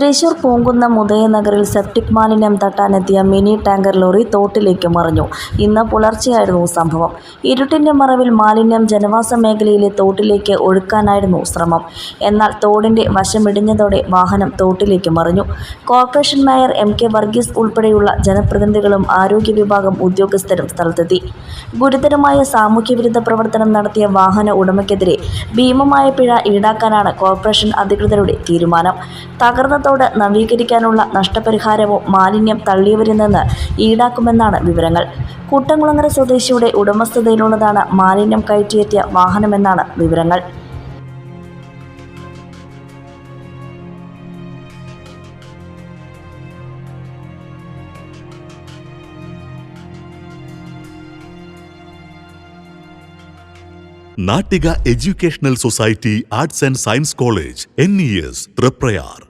തൃശൂർ പൂങ്കുന്നം ഉദയനഗറിൽ സെപ്റ്റിക് മാലിന്യം തട്ടാനെത്തിയ മിനി ടാങ്കർ ലോറി തോട്ടിലേക്ക് മറിഞ്ഞു. ഇന്ന് പുലർച്ചെയായിരുന്നു സംഭവം. ഇരുട്ടിന്റെ മറവിൽ മാലിന്യം ജനവാസ മേഖലയിലെ തോട്ടിലേക്ക് ഒഴുക്കാനായിരുന്നു ശ്രമം. എന്നാൽ തോടിന്റെ വശമിടിഞ്ഞതോടെ വാഹനം തോട്ടിലേക്ക് മറിഞ്ഞു. Corporation mayor M K Varghese ഉൾപ്പെടെയുള്ള ജനപ്രതിനിധികളും ആരോഗ്യ വിഭാഗം ഉദ്യോഗസ്ഥരും സ്ഥലത്തെത്തി. ഗുരുതരമായ സാമൂഹ്യവിരുദ്ധ പ്രവർത്തനം നടത്തിയ വാഹന ഉടമയ്ക്കെതിരെ ഭീമമായ പിഴ ഈടാക്കാനാണ് കോർപ്പറേഷൻ അധികൃതരുടെ തീരുമാനം. തകർന്ന തോട് നവീകരിക്കാനുള്ള നഷ്ടപരിഹാരവും മാലിന്യം തള്ളിയവരിൽ നിന്ന് ഈടാക്കുമെന്നാണ് വിവരങ്ങൾ. കൂട്ടംകുളങ്ങര സ്വദേശിയുടെ ഉടമസ്ഥതയിലുള്ളതാണ് മാലിന്യം കയറ്റിയെത്തിയ വാഹനമെന്നാണ് വിവരങ്ങൾ. Nattika educational society arts and science college N E S Triprayar.